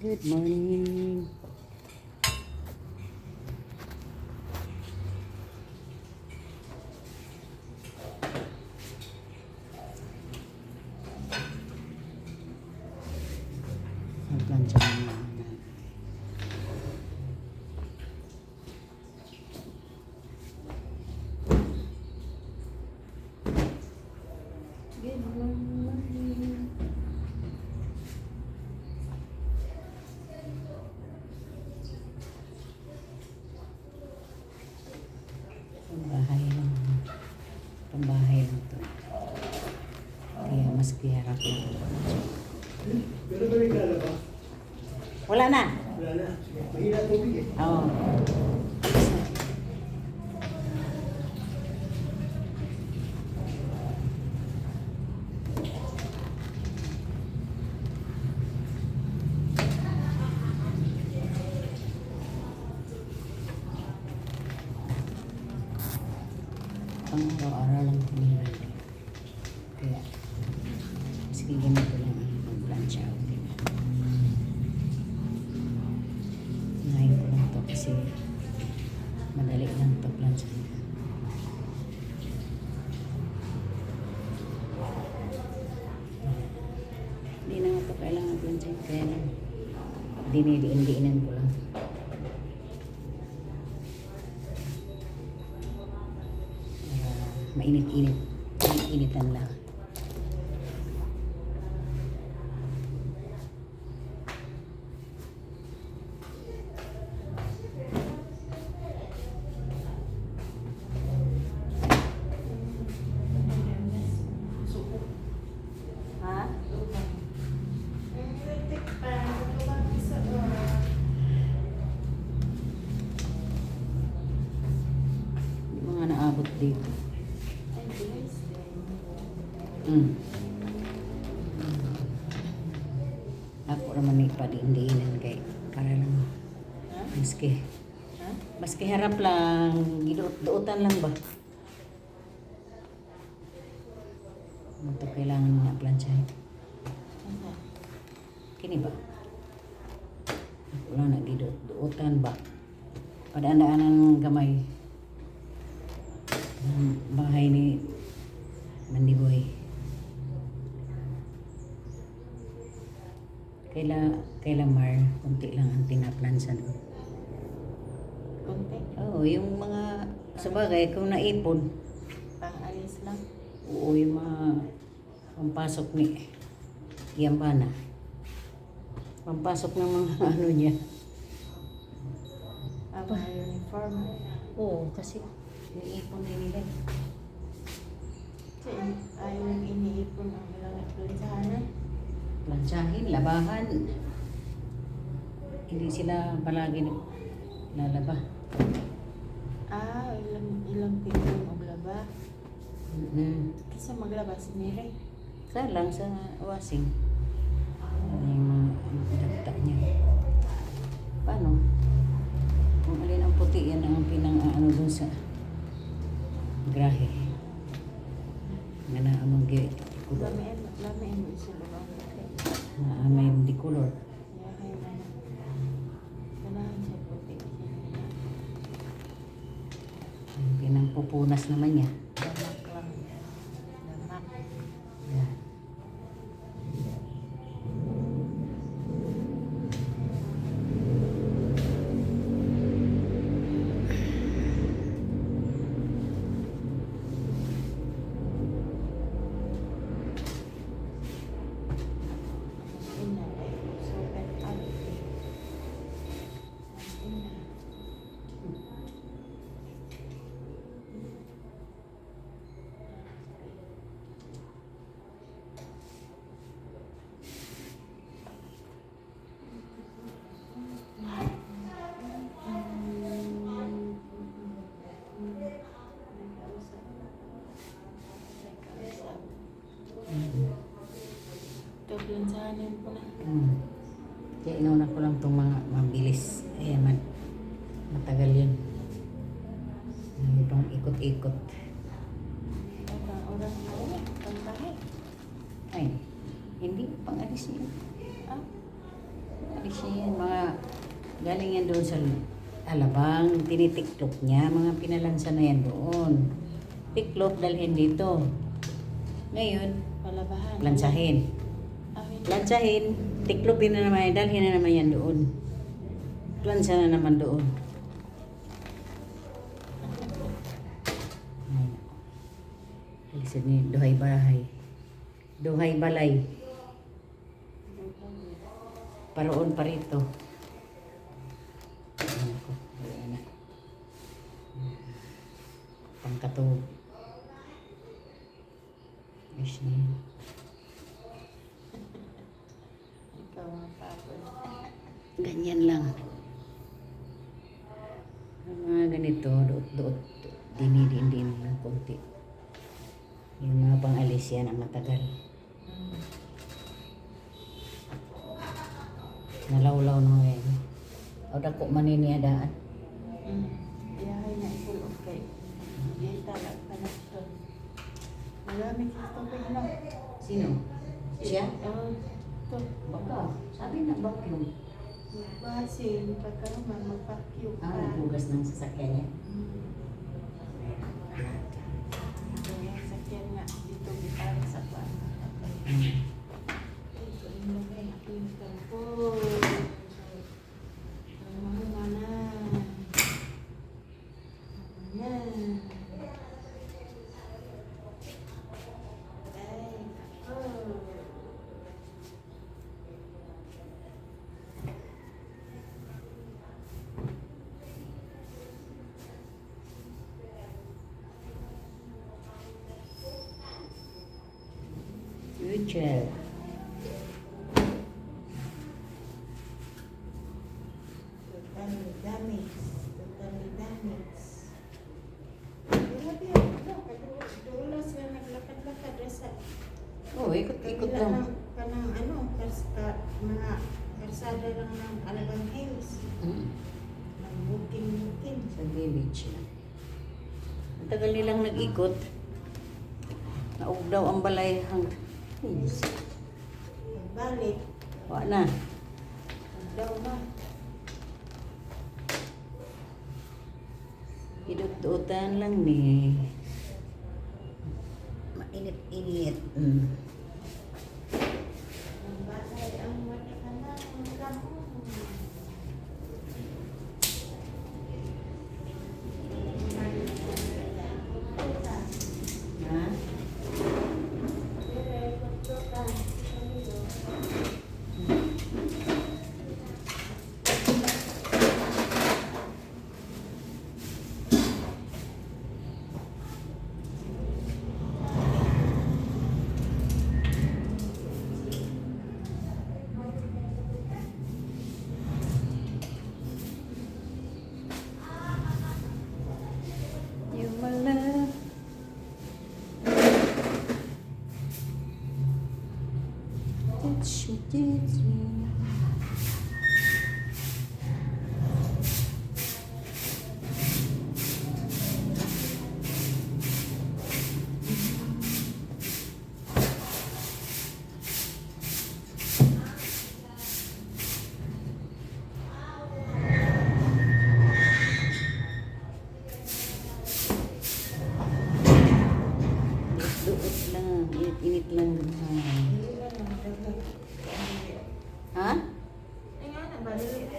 Good morning. Pambahay lang to. Kaya mas kiyarap lang. Pero ba may kala? Wala na. Wala na. Mahina tubig eh. Oo. Pang araw-araw lang kumihan. Kaya, sige ganito lang ang pag-plancha. Ngayon ko lang to kasi madali lang to plancha. Hindi na nga to kailangan plancha. Kaya lang, dinidiin-diinan ko lang. Para mainit-init. Mainit-initan lang. Ha? Yung mga naabot dito. Mm. Ako naman may padiin-diinan kay para lang maski maski harap lang giduot-duotan lang ba? Ano to kailangan na plansyahin kini ba? Ako lang na giduot-duotan ba? Padaan-daanan ng gamay. Bahay ni kaila kaila Mar kunti lang ang tinaplansan ko Konti. Oo, yung mga sa bagay kung naipon, Pang-alis lang. oo, yung mga pampasok ni Yambana. Pampasok ng mga ano niya. Ang mga uniform. Oo, kasi niipon din nila. Kasi ayaw iniipon ang ilang influenzahan. Plansyahin, labahan. Hindi sila palagi lalaba. Ah, ilang ilang pinong maglaba. Mm-hmm. Kasi maglaba si Mary. Sa lang sa wasing. Ano yung mga dagta niya. Paano? Kung alin ang puti, yan ang pinang ano dun sa grahe. Nga na amang gi kulor. Lamiin mo isa. Na amay di. Yung pinang pupunas naman niya. Pinsahanin ko na. Hmm. Kaya inauna ko lang itong mga mabilis. Ayan, man. Matagal yun. Yung Itong ikot-ikot. Oras na ulit, pantahe. Ay, hindi. Pang-alis niya. Ah, Alis niya yan, mga galing yan doon sa alabang, tinitiklop niya, mga pinalansa na yan doon. Tiklop, dalhin dito. Ngayon, Palabahan. lansahin. Ah. Lansahin, tiklopin na naman dalhin na naman yan doon. Lansa na naman doon. Alisin niyo, duhay bahay. Duhay balay. Paroon pa rito. Ayan ko, ayan na. Pangkatog. Ayos na yan. Ikaw ang pagod. Ganyan lang. Ang mga ganito, doot-doot, dinidin-din ng konti. Yung mga pang-alis yan ang matagal. Nalawlaw na ngayon. O dako maniniadaan. Mm. Biyahe na ikulog kay. Hindi talag pa na ito. Marami tubig na. Sino? Siya? Oo. Ito. Baka. Sabi na vacuum. Basin. Pagkaroon Ah, ka. naghugas ng sasakyan niya. Mm. Kaya sakyan nga dito bitang sa kwan. Hmm. Ito yung mga pinsan ko. Ang mga mana. Mana. Ay, ako. Future. Totally damaged. Totally damaged. Grabe, ano, kadulas nga naglakad-lakad sa Oh, ikot-ikot lang. ng kanang ano, kas, ka, mga karsada lang ng Alabang Hills. Hmm. Ng booking-booking. Sa village na. Ang tagal nilang nag-ikot. Naug daw ang balay hang... Yes. Pagbalik, Wa na. daw na. Idut-dutan lang ni. Mainit-init. Mm. Ang balay ang wala ka na, ang gamon. Ha? You my love. Touch me gently. Duot lang, init-init lang naman. Ha? Ay nga na, balili